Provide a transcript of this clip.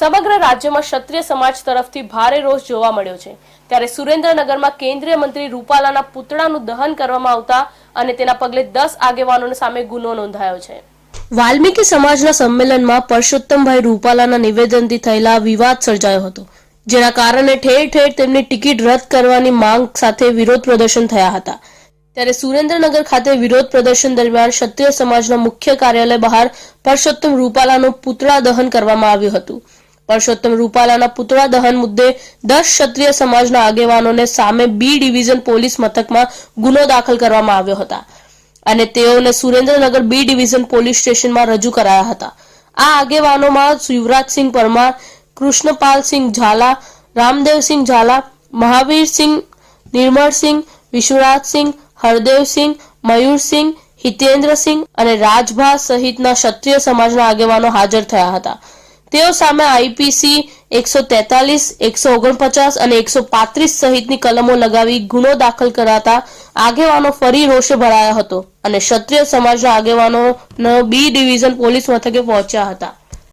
સમગ્ર રાજ્યમાં ક્ષત્રિય સમાજ તરફથી ભારે રોષ જોવા મળ્યો છે. ત્યારે સુરેન્દ્રનગરમાં કેન્દ્રીય મંત્રી રૂપાલાના પુતળાનું દહન કરવામાં આવતા અને તેના પગલે દસ આગેવાનોની સામે ગુનો નોંધાયો છે. વાલ્મીકી સમાજના સંમેલનમાં પરસોત્તમભાઈ રૂપાલાના નિવેદનથી થયેલા વિવાદ સર્જાયો હતો, જેના કારણે ઠેર ઠેર તેમની ટિકિટ રદ કરવાની માંગ સાથે વિરોધ પ્રદર્શન થયા હતા. ત્યારે સુરેન્દ્રનગર ખાતે વિરોધ પ્રદર્શન દરમિયાન ક્ષત્રિય સમાજના મુખ્ય કાર્યાલય બહાર પરસોત્તમ રૂપાલાનું પુતળા દહન કરવામાં આવ્યું હતું. પરસોત્તમ રૂપાલાના પુતળા દહન મુદ્દે દસ ક્ષત્રિય સમાજના આગેવાનોને સામે બી ડિવિઝન પોલીસ મથકમાં ગુનો દાખલ કરવામાં આવ્યો હતા. અને તેઓને સુરેન્દ્રનગર બી ડિવિઝન પોલીસ સ્ટેશનમાં રજૂ કરાયા હતા. આ આગેવાનોમાં યુવરાજસિંહ પરમાર કૃષ્ણપાલસિંહ ઝાલા રામદેવસિંહ ઝાલા મહાવીરસિંહ નિર્મળસિંહ વિશ્વરાજસિંહ હરદેવસિંહ મયુરસિંહ હિતેન્દ્રસિંહ અને રાજભા સહિતના ક્ષત્રિય સમાજના આગેવાનો હાજર થયા હતા. તેઓ સામે આઈપીસી એકસો તેતાલીસ, એકસો ઓગણપચાસ અને એકસો પાંત્રીસ સહિતની કલમો લગાવી ગુનો દાખલ કરાતા આગેવાનો ફરી રોષે ભરાયા હતો અને ક્ષત્રિય સમાજના આગેવાનો બી ડિવિઝન પોલીસ મથકે પહોંચ્યા હતા.